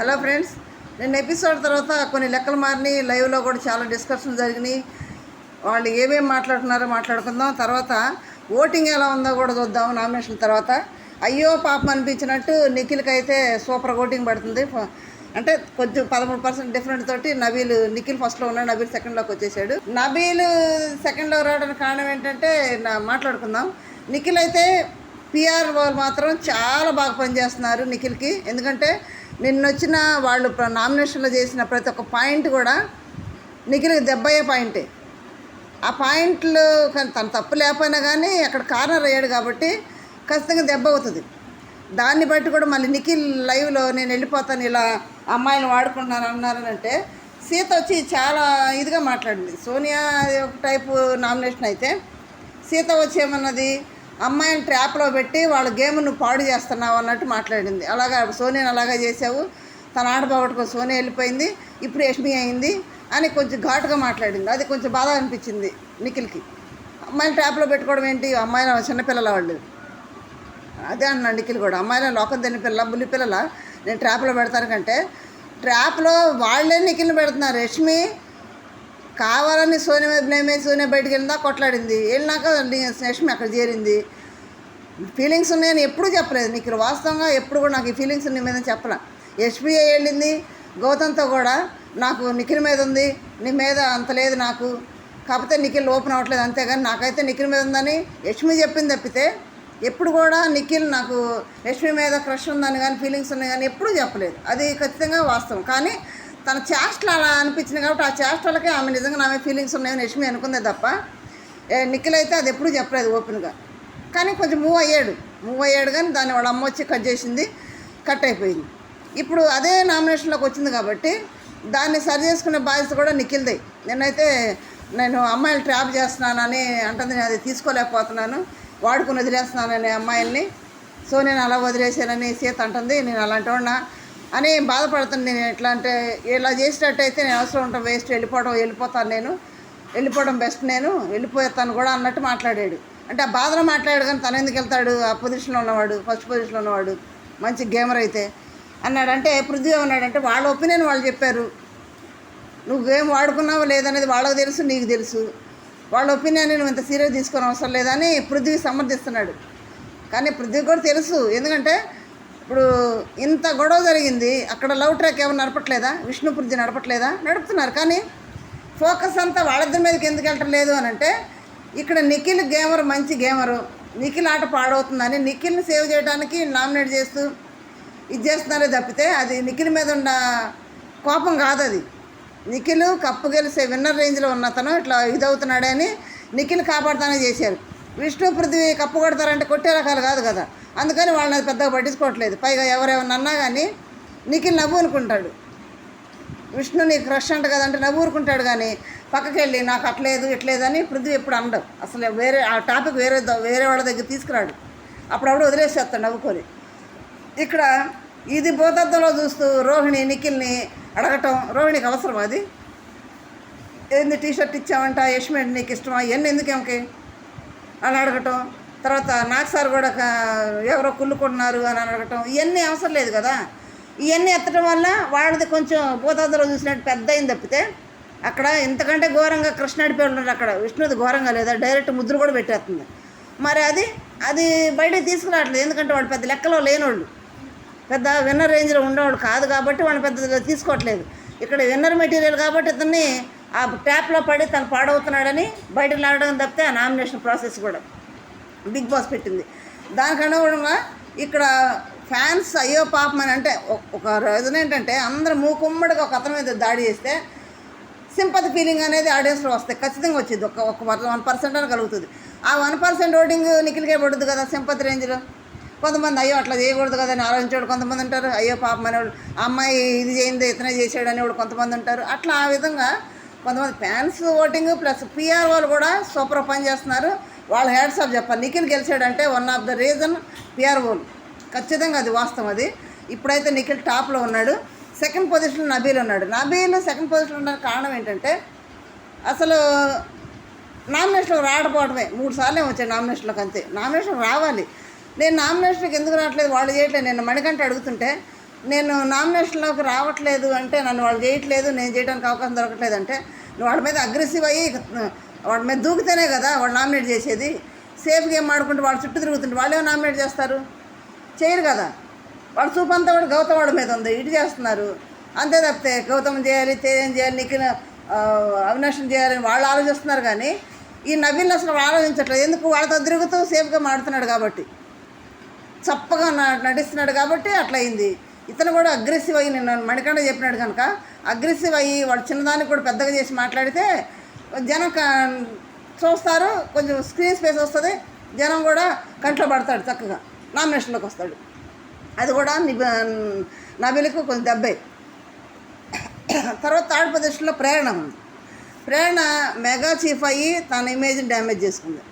Hello friends నిన్న episode తర్వాత కొన్ని లెక్కలు మారినాయి. లైవ్లో కూడా చాలా డిస్కషన్ జరిగినాయి. వాళ్ళు ఏమేమి మాట్లాడుతున్నారో మాట్లాడుకుందాం. తర్వాత ఓటింగ్ ఎలా ఉందో కూడా చూద్దాం నామినేషన్ తర్వాత. అయ్యో పాపం అనిపించినట్టు నిఖిల్కి అయితే సూపర్ ఓటింగ్ పడుతుంది. అంటే కొంచెం పదమూడు పర్సెంట్ డిఫరెంట్ తోటి నబీల్ నిఖిల్ ఫస్ట్లో ఉన్నాడు నబీల్ సెకండ్లోకి వచ్చేసాడు. నబీల్ సెకండ్లో రావడానికి కారణం ఏంటంటే నా మాట్లాడుకుందాం. నిఖిల్ అయితే పిఆర్ వాళ్ళు మాత్రం చాలా బాగా పనిచేస్తున్నారు నిఖిల్కి. ఎందుకంటే నిన్న వచ్చిన వాళ్ళు నామినేషన్లో చేసిన ప్రతి ఒక్క పాయింట్ కూడా నిఖిల్ దెబ్బయ్యే పాయింటే. ఆ పాయింట్లు కానీ తను తప్పు లేకపోయినా కానీ అక్కడ కార్నర్ అయ్యాడు కాబట్టి ఖచ్చితంగా దెబ్బ అవుతుంది. దాన్ని బట్టి కూడా మళ్ళీ నిఖిల్ లైవ్లో నేను వెళ్ళిపోతాను ఇలా అమ్మాయిని వాడుకుంటున్నాను అన్నారని అంటే సీత వచ్చి చాలా ఇదిగా మాట్లాడింది. సోనియా అది ఒక టైపు నామినేషన్ అయితే సీత వచ్చి ఏమన్నది? అమ్మాయిని ట్రాప్లో పెట్టి వాళ్ళ గేమ్ను పాడు చేస్తున్నావు అన్నట్టు మాట్లాడింది. అలాగా సోనియాని అలాగా చేసావు. తన ఆట సోనియా వెళ్ళిపోయింది. ఇప్పుడు యష్మి అయింది అని కొంచెం ఘాటుగా మాట్లాడింది. అది కొంచెం బాధ అనిపించింది నిఖిల్కి. అమ్మాయిని ట్రాప్లో పెట్టుకోవడం ఏంటి? అమ్మాయిలు చిన్నపిల్లల వాళ్ళు? అదే అన్నా నిఖిల్ కూడా. అమ్మాయిల లోకం తిని పిల్ల బుల్లి పిల్లల? నేను ట్రాప్లో పెడతాను కంటే ట్రాప్లో వాళ్ళే నిఖిల్ని పెడుతున్నారు. రష్మి కావాలని సోనియా మీద బ్లేమ్ వేసి సోనియా బయటికి వెళ్ళిందా? కొట్లాడింది. వెళ్ళినాక రష్మి అక్కడ చేరింది. ఫీలింగ్స్ ఉన్నాయని ఎప్పుడూ చెప్పలేదు. నీకు వాస్తవంగా ఎప్పుడు కూడా నాకు ఈ ఫీలింగ్స్ ఉన్నాయి మీద చెప్పలే. ఎస్బీఐ వెళ్ళింది. గౌతమ్తో కూడా నాకు నిఖిల్ మీద ఉంది. నీ మీద అంత లేదు నాకు. కాకపోతే నిఖిల్ ఓపెన్ అవ్వట్లేదు అంతేగాని నాకైతే నిఖిల్ మీద ఉందని యష్మి చెప్పింది తప్పితే ఎప్పుడు కూడా నిఖిల్ నాకు యష్మి మీద క్రష్ ఉందని కానీ ఫీలింగ్స్ ఉన్నాయి కానీ ఎప్పుడూ చెప్పలేదు. అది ఖచ్చితంగా వాస్తవం. కానీ తన చేష్టలు అలా అనిపించింది కాబట్టి ఆ చేష్టలకే ఆమె నిజంగా నా మీద ఫీలింగ్స్ ఉన్నాయని యష్మి అనుకుందే తప్ప ఏ, నిఖిల్ అయితే అది ఎప్పుడూ చెప్పలేదు ఓపెన్గా. కానీ కొంచెం మూవ్ అయ్యాడు. మూవ్ అయ్యాడు కానీ దాన్ని వాళ్ళ అమ్మ వచ్చి కట్ చేసింది. కట్ అయిపోయింది. ఇప్పుడు అదే నామినేషన్లోకి వచ్చింది కాబట్టి దాన్ని సరి చేసుకునే బాధ్యత కూడా నిఖిల్దే. నేనైతే నేను అమ్మాయిలు ట్రాప్ చేస్తున్నానని అంటుంది నేను అది తీసుకోలేకపోతున్నాను. వాడుకుని వదిలేస్తున్నానని అమ్మాయిల్ని. సో నేను అలా వదిలేసానని సీత అంటుంది. నేను అలాంటి వాడినా అని బాధపడుతుంది. నేను ఎట్లా అంటే ఇలా చేసేటట్టయితే నేను అవసరం ఉంటాం వేస్ట్ వెళ్ళిపోవడం వెళ్ళిపోతాను నేను. వెళ్ళిపోవడం బెస్ట్ నేను. వెళ్ళిపోతాను కూడా అన్నట్టు మాట్లాడాడు. అంటే ఆ బాధలో మాట్లాడాడు కానీ తను ఎందుకు వెళ్తాడు? ఆ పొజిషన్లో ఉన్నవాడు ఫస్ట్ పొజిషన్లో ఉన్నవాడు మంచి గేమర్ అయితే. అన్నాడు అంటే పృథ్వీ ఉన్నాడంటే వాళ్ళ ఒపీనియన్ వాళ్ళు చెప్పారు. నువ్వు గేమ్ వాడుకున్నావో లేదనేది వాళ్ళకి తెలుసు నీకు తెలుసు. వాళ్ళ ఒపీనియన్ నువ్వు ఇంత సీరియస్ తీసుకోని అవసరం లేదని పృథ్వీ సమర్థిస్తున్నాడు. కానీ పృథ్వీ కూడా తెలుసు. ఎందుకంటే ఇప్పుడు ఇంత గొడవ జరిగింది అక్కడ లవ్ ట్రాక్ ఏమైనా నడపట్లేదా? విష్ణు పృథ్వీ నడపట్లేదా? నడుపుతున్నారు. కానీ ఫోకస్ అంతా వాళ్ళిద్దరి మీదకి ఎందుకు వెళ్ళటం లేదు అని అంటే ఇక్కడ నిఖిల్ గేమర్ మంచి గేమరు నిఖిల్ ఆట పాడవుతుందని నిఖిల్ని సేవ్ చేయడానికి నామినేట్ చేస్తూ ఇది చేస్తున్నారే తప్పితే అది నిఖిల్ మీద ఉన్న కోపం కాదు అది. నిఖిల్ కప్పు గెలిసే విన్నర్ రేంజ్లో ఉన్న అతను ఇట్లా ఇదవుతున్నాడే అని నిఖిల్ కాపాడుతానే చేశారు. విష్ణు పృథ్వీ కప్పు కొడతారంటే కొట్టే రకాలు కాదు కదా. అందుకని వాళ్ళని అది పెద్దగా పట్టించుకోవట్లేదు. పైగా ఎవరేమన్నా కానీ నిఖిల్ నవ్వు అనుకుంటాడు. విష్ణు నీకు క్రష్ అంట కదంటే నవ్వు ఊరుకుంటాడు కానీ పక్కకి వెళ్ళి నాకు అట్లేదు ఇట్లేదు అని పృథ్వీ ఎప్పుడు అనడం. అసలు వేరే ఆ టాపిక్ వేరే వేరే వాళ్ళ దగ్గర తీసుకురాడు. అప్పుడప్పుడు వదిలేసేస్తాడు నవ్వుకొని. ఇక్కడ ఇది భూతత్వంలో చూస్తూ రోహిణి నిఖిల్ని అడగటం రోహిణికి అవసరం అది? ఏంది టీ షర్ట్ ఇచ్చావంట యష్మెంట్ నీకు ఇష్టమా? ఇవన్నీ ఎందుకు ఏమకి? అని అడగటం. తర్వాత నాకు సార్ కూడా ఎవరో కుళ్ళుకుంటున్నారు అని అడగటం. ఇవన్నీ అవసరం లేదు కదా? ఇవన్నీ ఎత్తడం వల్ల వాళ్ళది కొంచెం భూతాదులో చూసినట్టు పెద్ద అయింది తప్పితే అక్కడ ఇంతకంటే ఘోరంగా కృష్ణుడి పేరు ఉన్నారు అక్కడ. విష్ణుది ఘోరంగా లేదా డైరెక్ట్ ముద్ర కూడా పెట్టేస్తుంది. మరి అది అది బయటకు తీసుకురావట్లేదు. ఎందుకంటే వాళ్ళు పెద్ద లెక్కలో లేనోళ్ళు. పెద్ద విన్నర్ రేంజ్లో ఉండేవాళ్ళు కాదు కాబట్టి వాళ్ళు పెద్ద తీసుకోవట్లేదు. ఇక్కడ విన్నర్ మెటీరియల్ కాబట్టి ఇతన్ని ఆ ట్యాప్లో పడి తను పాడవుతున్నాడని బయటకు లాగడం తప్పితే ఆ నామినేషన్ ప్రాసెస్ కూడా బిగ్ బాస్ పెట్టింది. దానికి అనుగుణంగా ఇక్కడ ఫ్యాన్స్ అయ్యో పాపం అని అంటే ఒక- ఒక రీజన్ ఏంటంటే అందరూ మూకుమ్మడిగా ఒక అతని మీద దాడి చేస్తే సింపతి ఫీలింగ్ అనేది ఆడియన్స్లో వస్తాయి ఖచ్చితంగా వచ్చింది. ఒక ఒక వన్ పర్సెంట్ అని కలుగుతుంది. ఆ వన్ పర్సెంట్ ఓటింగ్ నిఖిల్కే పడుతుంది కదా సింపతి రేంజ్లో కొంతమంది అయ్యో అట్లా చేయకూడదు కదా అని ఆలోచించాడు కొంతమంది ఉంటారు. అయ్యో పాపం అనేవాడు అమ్మాయి ఇది చేయింది ఇతనే చేసాడు అనేవాడు కొంతమంది ఉంటారు. అట్లా ఆ విధంగా కొంతమంది ఫ్యాన్స్ ఓటింగ్ ప్లస్ పిఆర్ వాళ్ళు కూడా సూపర్ పని చేస్తున్నారు వాళ్ళు హెడ్స్ ఆఫ్ చెప్పాలి. Nikhil గెలిచాడంటే one of the reason PR వాళ్ళు ఖచ్చితంగా అది వాస్తవం అది. ఇప్పుడైతే నిఖిల్ టాప్లో ఉన్నాడు. సెకండ్ పొజిషన్లో నబీల్ ఉన్నాడు. నబీల్ సెకండ్ పొజిషన్లో ఉండడానికి కారణం ఏంటంటే అసలు నామినేషన్లో రాకపోవడమే. మూడు సార్లే వచ్చాయి నామినేషన్లోకి అంతే. నామినేషన్ రావాలి. నేను నామినేషన్కి ఎందుకు రావట్లేదు? వాళ్ళు చేయట్లేదు. నేను మణికంట అడుగుతుంటే నేను నామినేషన్లోకి రావట్లేదు అంటే నన్ను వాళ్ళు చేయట్లేదు నేను చేయడానికి అవకాశం దొరకట్లేదు అంటే నువ్వు వాళ్ళ మీద అగ్రెసివ్ అయ్యి వాడి మీద దూకితేనే కదా వాళ్ళు నామినేట్ చేసేది. సేఫ్ గేమ్ ఆడుకుంటే వాళ్ళ చుట్టూ తిరుగుతుంటే వాళ్ళేమో నామినేట్ చేస్తారు? చేయరు కదా. వాడు చూపు అంతా కూడా గౌతమ్ వాడి మీద ఉంది. ఇటు చేస్తున్నారు. అంతే తప్పితే గౌతమ్ చేయాలి తేజం చేయాలి నిఖిల్ అవినాశం చేయాలని వాళ్ళు ఆలోచిస్తున్నారు కానీ ఈ నవీన్ అసలు వాళ్ళు ఆలోచించట్లేదు. ఎందుకు? వాళ్ళతో తిరుగుతూ సేఫ్గా మాడుతున్నాడు కాబట్టి. చప్పగా నటిస్తున్నాడు కాబట్టి అట్లయింది. ఇతను కూడా అగ్రెసివ్ అయ్యి నిన్న మణికండ చెప్పినాడు కనుక అగ్రెసివ్ అయ్యి వాడు చిన్నదానికి కూడా పెద్దగా చేసి మాట్లాడితే జనం క- చూస్తారు. కొంచెం స్క్రీన్ స్పేస్ వస్తుంది. జనం కూడా కంట్లో పడతాడు చక్కగా. నామినేషన్లోకి వస్తాడు. అది కూడా నిబ నబిలకు కొంచెం దెబ్బే. తర్వాత థర్డ్ పొజిషన్లో ప్రేరణ ఉంది. ప్రేరణ మెగా చీఫ్ అయ్యి తన ఇమేజ్ని డ్యామేజ్ చేసుకుంది.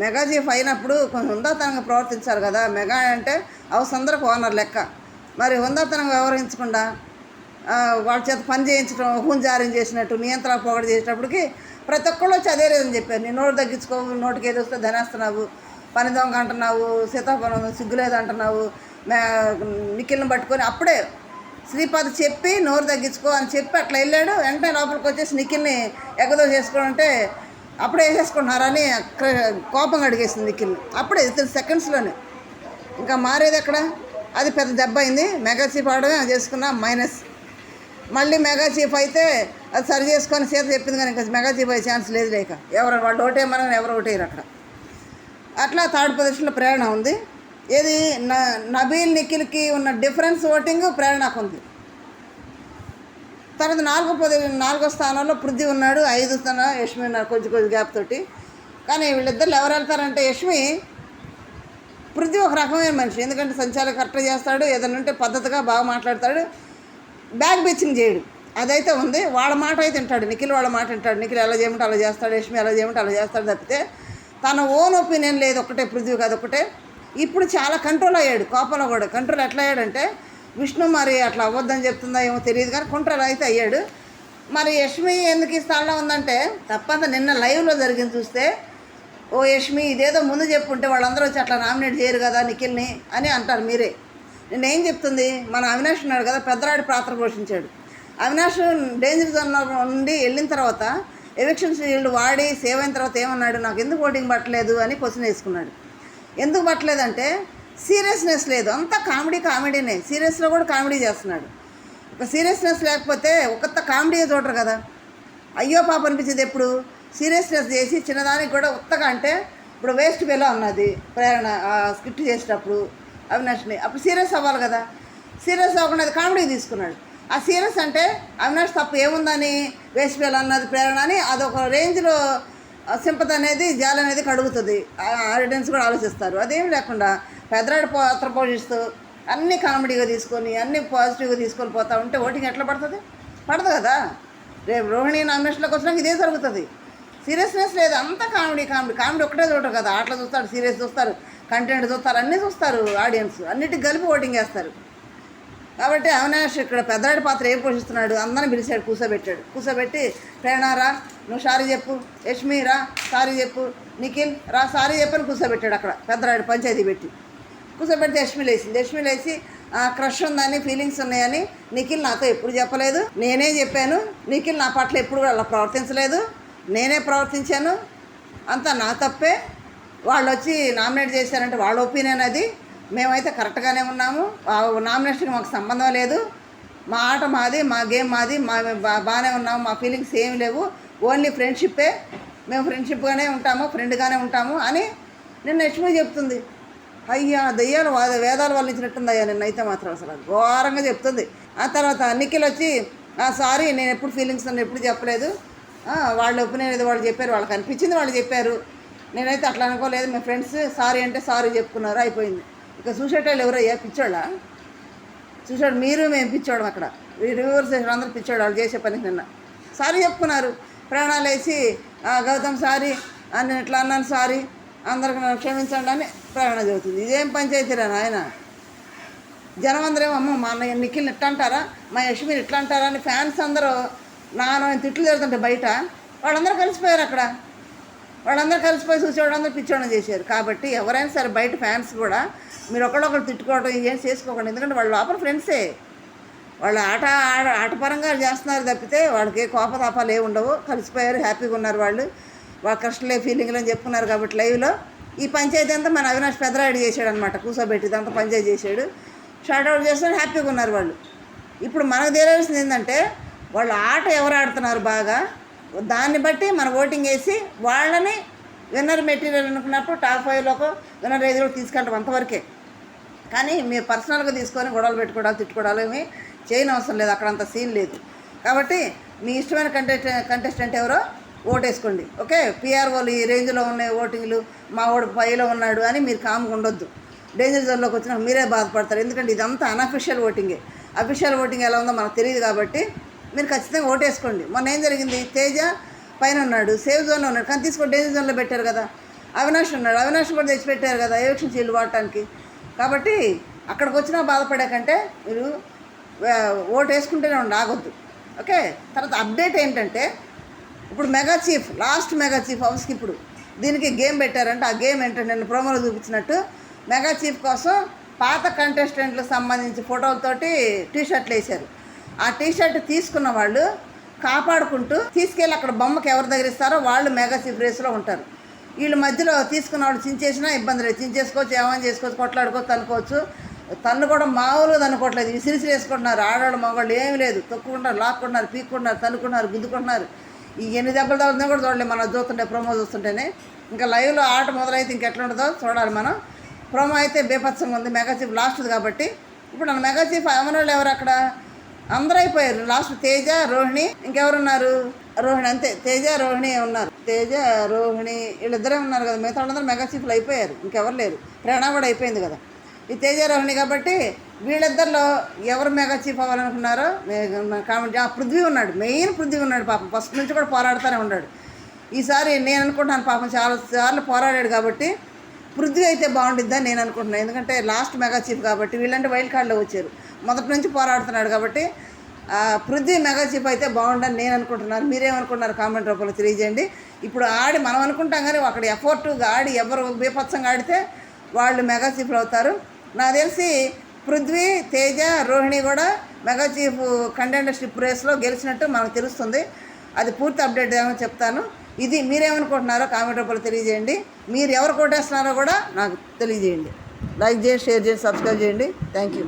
మెగా చీఫ్ అయినప్పుడు కొంచెం హుందాతనంగా ప్రవర్తించారు కదా మెగా అంటే అవసరందరికి ఓనర్ లెక్క. మరి హుందాతనంగా వ్యవహరించకుండా వాళ్ళ చేత పని చేయించడం హూంజారం చేసినట్టు నియంత్రణ పోగడ చేసేటప్పటికి ప్రతి ఒక్కళ్ళు వచ్చి అదే లేదని చెప్పారు. నీ నోటు తగ్గించుకో నోటికి ఏదో వస్తే ధనేస్తున్నావు పని దొంగ అంటున్నావు సీతాఫలం సిగ్గులేదు అంటున్నావు మే నిఖిల్ని పట్టుకొని అప్పుడే శ్రీపాద చెప్పి నోరు తగ్గించుకో అని చెప్పి అట్లా వెళ్ళాడు. వెంటనే లోపలికి వచ్చేసి నిఖిల్ని ఎగదో చేసుకోవాలంటే అప్పుడే వేసేసుకుంటున్నారని క్ర- కోపంగా అడిగేసింది నిఖిల్ని. అప్పుడే త్రీ సెకండ్స్లోనే. ఇంకా మారేది ఎక్కడ? అది పెద్ద దెబ్బ అయింది. మెగా చీఫ్ అవడమే చేసుకున్న మైనస్. మళ్ళీ మెగా చీఫ్ అయితే అది సరి చేసుకొని సీత చెప్పింది కానీ ఇంకా మెగా చీఫ్ అయ్యే ఛాన్స్ లేదు లేక. ఎవరు వాళ్ళు ఓటేయమని ఎవరు ఓటేయరు అక్కడ. అట్లా థర్డ్ పొజిషన్లో ప్రేరణ ఉంది. ఏది న నబీల్ నిఖిల్కి ఉన్న డిఫరెన్స్ ఓటింగ్ ప్రేరణకు ఉంది. తర్వాత నాలుగో పది నాలుగో స్థానంలో పృథ్వీ ఉన్నాడు. ఐదు స్థానం యష్మి ఉన్నారు కొంచెం కొంచెం గ్యాప్ తోటి. కానీ వీళ్ళిద్దరు ఎవరు వెళ్తారంటే యష్మి పృథ్వీ ఒక రకమైన మనిషి. ఎందుకంటే సంచారం కరెక్ట్గా చేస్తాడు ఏదైనా ఉంటే పద్ధతిగా బాగా మాట్లాడతాడు. బ్యాక్ బిచ్చింగ్ చేయడు. అదైతే ఉంది. వాళ్ళ మాట అయితే వింటాడు. నిఖిల్ వాళ్ళ మాట వింటాడు. నిఖిల్ ఎలా చేయమంటే అలా చేస్తాడు యష్మి ఎలా చేయమంటే అలా చేస్తాడు తప్పితే తన ఓన్ ఒపీనియన్ లేదు ఒకటే పృథ్వీ కాదు ఒకటే. ఇప్పుడు చాలా కంట్రోల్ అయ్యాడు కోపంలో కూడా కంట్రోల్ ఎట్లా అయ్యాడంటే విష్ణు మరి అట్లా అవ్వద్దని చెప్తుందా ఏమో తెలియదు కానీ కంట్రోల్ అయితే అయ్యాడు. మరి యష్మి ఎందుకు ఈ స్థానంలో ఉందంటే తప్పంత నిన్న లైవ్లో జరిగింది చూస్తే ఓ యష్మి ఇదేదో ముందు చెప్పుంటే వాళ్ళందరూ వచ్చి అట్లా నామినేట్ చేయరు కదా నిఖిల్ని అని అంటారు మీరే. నేను ఏం చెప్తుంది మన అవినాష్ ఉన్నాడు కదా పెద్దరాడి పాత్ర పోషించాడు. అవినాష్ డేంజర్ జోన్లో నుండి వెళ్ళిన తర్వాత ఎవిక్షన్ షీల్డ్ వాడి సేవ్ అయిన తర్వాత ఏమన్నాడు? నాకు ఎందుకు ఓటింగ్ పట్టలేదు? అని క్వశ్చన్ వేసుకున్నాడు. ఎందుకు పట్టలేదంటే సీరియస్నెస్ లేదు. అంతా కామెడీ కామెడీనే. సీరియస్లో కూడా కామెడీ చేస్తున్నాడు. ఒక సీరియస్నెస్ లేకపోతే ఒకత కామెడీ చూడరు కదా. అయ్యో పాప అనిపించింది ఎప్పుడు? సీరియస్నెస్ చేసి చిన్నదానికి కూడా ఉత్తగా అంటే ఇప్పుడు వేస్ట్ వేలో ఉన్నది ప్రేరణ స్క్రిప్ట్ చేసేటప్పుడు అవినాష్ని. అప్పుడు సీరియస్ అవ్వాలి కదా. సీరియస్ అవ్వకుండా అది కామెడీ తీసుకున్నాడు. ఆ సీరియస్ అంటే అవినాష్ తప్పు ఏముందని వేసిపోయాలి అన్నది ప్రేరణ అని అదొక రేంజ్లో సింపతి అనేది జాలి అనేది కడుగుతుంది. ఆడియన్స్ కూడా ఆలోచిస్తారు. అదేం లేకుండా పెద్దరాడు పాత్ర పోషిస్తూ అన్ని కామెడీగా తీసుకొని అన్ని పాజిటివ్గా తీసుకొని పోతా ఉంటే ఓటింగ్ ఎట్లా పడుతుంది? పడదు కదా. రేపు రోహిణి నామినేషన్లోకి వచ్చినాక ఇదే జరుగుతుంది. సీరియస్నెస్ లేదు. అంతా కామెడీ కామెడీ. కామెడీ ఒకటే చూడరు కదా. ఆటలు చూస్తారు సీరియస్ చూస్తారు కంటెంట్ చూస్తారు అన్నీ చూస్తారు ఆడియన్స్. అన్నిటికి కలిపి ఓటింగ్ వేస్తారు. కాబట్టి అవినాష్ ఇక్కడ పెద్దరాడి పాత్ర ఏం పోషిస్తున్నాడు? అందరిని పిలిచాడు కూర్చోబెట్టాడు కూర్చోబెట్టి ప్రేరణారా నువ్వు సారీ చెప్పు. యష్మి రా సారీ చెప్పు. నిఖిల్ రా సారీ చెప్పని కూర్చోబెట్టాడు అక్కడ పెద్దరాడి పంచాయతీ పెట్టి. కూర్చోబెడితే యష్మి లేచింది. యష్మి లేచి క్రష్ ఉందని ఫీలింగ్స్ ఉన్నాయని నిఖిల్ నాతో ఎప్పుడు చెప్పలేదు. నేనే చెప్పాను. నిఖిల్ నా పట్ల ఎప్పుడు అలా ప్రవర్తించలేదు. నేనే ప్రవర్తించాను. అంతా నా తప్పే. వాళ్ళు వచ్చి నామినేట్ చేశారంటే వాళ్ళ ఒపీనియన్ అది. మేమైతే కరెక్ట్గానే ఉన్నాము. నామినేషన్కి మాకు సంబంధం లేదు. మా ఆట మాది మా గేమ్ మాది మా బాగానే ఉన్నాము మా ఫీలింగ్స్ ఏమి లేవు. ఓన్లీ ఫ్రెండ్షిప్పే. మేము ఫ్రెండ్షిప్గానే ఉంటాము ఫ్రెండ్గానే ఉంటాము అని నిన్న యష్మి చెప్తుంది. అయ్యా దయ్యాలు వా- వేదాలు ఇచ్చినట్టుంది అయ్యా నిన్నైతే మాత్రం అసలు. ఘోరంగా చెప్తుంది. ఆ తర్వాత నిఖిల్ వచ్చి సారీ నేను ఎప్పుడు ఫీలింగ్స్ నన్ను ఎప్పుడు చెప్పలేదు. వాళ్ళు వాళ్ళ ఒపీనియన్ ఏదో వాళ్ళు చెప్పారు వాళ్ళకి అనిపించింది వాళ్ళు చెప్పారు. నేనైతే అట్లా అనుకోలేదు. మీ ఫ్రెండ్స్ సారీ అంటే సారీ చెప్పుకున్నారు అయిపోయింది. ఇక చూసేటోళ్ళు ఎవరయ్యా? పిచ్చోళ్ళ? చూసాడు మీరు మేము పిచ్చోడం అక్కడ. రివర్స్ చేసిన అందరూ పిచ్చోడు వాళ్ళు చేసే పని నిన్న. సారీ చెప్పుకున్నారు. ప్రాణాలు వేసి "ఆ, గౌతమ్ సారీ. అని నేను ఇట్లా అన్నాను సారీ. అందరికి నన్ను క్షమించండి అని ప్రేరణ జరుగుతుంది. ఇదేం పంచాయతీరా నాయన? జనం అందరేమో అమ్మ మా అన్నయ్య నిఖిల్ని ఇట్లా అంటారా మా యశ్మిని ఇట్లా అంటారా అని ఫ్యాన్స్ అందరూ నాన్న తిట్లు జరుగుతుంటే బయట వాళ్ళందరూ కలిసిపోయారు అక్కడ. వాళ్ళందరూ కలిసిపోయి చూసేవాడు అందరూ పిచ్చోడం చేశారు. కాబట్టి ఎవరైనా సరే బయట ఫ్యాన్స్ కూడా మీరు ఒకళ్ళొకరు తిట్టుకోవడం ఏం చేసుకోకండి. ఎందుకంటే వాళ్ళ లోపల ఫ్రెండ్సే. వాళ్ళు ఆట ఆడ ఆటపరంగా చేస్తున్నారు తప్పితే వాళ్ళకి ఏ కోపతాపాలు ఏ ఉండవు. కలిసిపోయారు హ్యాపీగా ఉన్నారు వాళ్ళు. వాళ్ళ కష్టలే ఫీలింగ్లు అని చెప్పుకున్నారు కాబట్టి లైవ్లో. ఈ పంచాయతీ అంతా మన అవినాష్ పెద్దరాయుడు చేశాడు అనమాట కూర్చోబెట్టి ఇదంతా పంచాయతీ చేశాడు. షార్ట్ అవుట్ చేస్తే హ్యాపీగా ఉన్నారు వాళ్ళు. ఇప్పుడు మనకు తెలియాల్సింది ఏంటంటే వాళ్ళు ఆట ఎవరు ఆడుతున్నారు బాగా? దాన్ని బట్టి మనం ఓటింగ్ వేసి వాళ్ళని విన్నర్ మెటీరియల్ అనుకున్నప్పుడు టాప్ ఫైవ్లోకి విన్నర్ ఐదులో తీసుకెళ్ళడం అంతవరకే. కానీ మీరు పర్సనల్గా తీసుకొని గొడవలు పెట్టుకోవడాలు తిట్టుకోవడాలు ఏమి చేయని అవసరం లేదు. అక్కడ అంత సీన్ లేదు. కాబట్టి మీ ఇష్టమైన కంటెస్ట్ కంటెస్టెంట్ ఎవరో ఓటేసుకోండి. ఓకే? పిఆర్ఓలు ఈ రేంజ్లో ఉన్న ఓటింగ్లు మా ఓడు పైలో ఉన్నాడు అని మీరు కామ్గా ఉండొద్దు. డేంజర్ జోన్లోకి వచ్చినా మీరే బాధపడతారు. ఎందుకంటే ఇదంతా అనఫిషియల్ ఓటింగే. అఫీషియల్ ఓటింగ్ ఎలా ఉందో మనకు తెలియదు కాబట్టి మీరు ఖచ్చితంగా ఓటేసుకోండి. మొన్న ఏం జరిగింది? తేజ పైన ఉన్నాడు సేవ్ జోన్లో ఉన్నాడు. కానీ తీసుకొని డేంజర్ జోన్లో పెట్టారు కదా. అవినాష్ ఉన్నాడు. అవినాష్ కూడా తెచ్చి పెట్టారు కదా ఎలక్షన్ చీలు వాడటానికి. కాబట్టి అక్కడికి వచ్చినా బాధపడే కంటే మీరు ఓటు వేసుకుంటేనే ఉండి ఆగొద్దు. ఓకే? తర్వాత అప్డేట్ ఏంటంటే ఇప్పుడు mega chief last mega chief హౌస్కి ఇప్పుడు దీనికి గేమ్ పెట్టారంటే ఆ గేమ్ ఏంటంటే నేను ప్రోమోలో చూపించినట్టు మెగా చీఫ్ కోసం పాత కంటెస్టెంట్లకు సంబంధించి ఫోటోలతోటి టీ షర్ట్లు వేశారు. ఆ టీ షర్ట్ తీసుకున్న వాళ్ళు కాపాడుకుంటూ తీసుకెళ్ళి అక్కడ బొమ్మకి ఎవరి దగ్గర ఇస్తారో వాళ్ళు మెగా చీఫ్ రేస్లో ఉంటారు. వీళ్ళు మధ్యలో తీసుకున్న వాళ్ళు చించేసినా ఇబ్బంది లేదు. చించేసుకోవచ్చు ఏమైనా చేసుకోవచ్చు కొట్లాడుకోవచ్చు అనుకోవచ్చు తన్ను కూడా మామూలుగా అనుకోవట్లేదు విసిరిసి వేసుకుంటున్నారు. ఆడవాళ్ళు మగవాళ్ళు ఏమి లేదు. తొక్కుకుంటున్నారు లాక్కుంటున్నారు పీక్కుంటున్నారు తన్నుకుంటున్నారు గుద్దుకుంటున్నారు. ఈ ఎన్ని దెబ్బలు తగ్గుతుందో కూడా చూడలేదు మనం చూస్తుంటే ప్రోమో చూస్తుంటేనే. ఇంకా లైవ్లో ఆట మొదలైతే ఇంకెట్లా చూడాలి మనం. ప్రోమో అయితే బేపత్సంగా ఉంది. మెగా చీఫ్ లాస్ట్ కాబట్టి. ఇప్పుడు నన్ను మెగా చీఫ్ అమరోళ్ళు ఎవరు అక్కడ? అందరూ అయిపోయారు లాస్ట్ తేజ రోహిణి ఇంకెవరున్నారు? రోహిణి అంతే. తేజ రోహిణి ఉన్నారు. తేజ రోహిణి వీళ్ళిద్దరే ఉన్నారు కదా. మిగతా వాళ్ళందరూ మెగా చీఫ్లు అయిపోయారు. ఇంకెవరు లేరు. ప్రేరణ కూడా అయిపోయింది కదా. ఈ తేజ రోహిణి కాబట్టి వీళ్ళిద్దరిలో ఎవరు మెగా చీఫ్ అవ్వాలనుకున్నారో కాబట్టి ఆ పృథ్వీ ఉన్నాడు. మెయిన్ పృథ్వీ ఉన్నాడు పాపం. ఫస్ట్ నుంచి కూడా పోరాడుతూనే ఉన్నాడు. ఈసారి నేను అనుకుంటున్నాను పాపం చాలా సార్లు పోరాడాడు కాబట్టి పృథ్వీ అయితే బాగుంటుందని నేను అనుకుంటున్నాను. ఎందుకంటే లాస్ట్ మెగా చీఫ్ కాబట్టి వీళ్ళంటే వైల్డ్ కార్డులో వచ్చారు. మొదటి నుంచి పోరాడుతున్నాడు కాబట్టి పృథ్వీ మెగా చీఫ్ అయితే బాగుండని నేను అనుకుంటున్నాను. మీరేమనుకుంటున్నారు కామెంట్ రూపంలో తెలియజేయండి. ఇప్పుడు ఆడి మనం అనుకుంటాం కానీ అక్కడ ఎఫర్ట్గా ఆడి ఎవరు బీపత్సంగా ఆడితే వాళ్ళు మెగా చీఫ్లు అవుతారు. నాకు తెలిసి పృథ్వీ తేజ రోహిణి కూడా మెగా చీఫ్ కంటెండర్షిప్ రేస్లో గెలిచినట్టు మనకు తెలుస్తుంది. అది పూర్తి అప్డేట్ ఏమో చెప్తాను. ఇది మీరేమనుకుంటున్నారో కామెంట్ రూపంలో తెలియజేయండి. మీరు ఎవరు కొట్టేస్తున్నారో కూడా నాకు తెలియజేయండి. లైక్ చేయండి షేర్ చేయండి సబ్స్క్రైబ్ చేయండి. Thank you.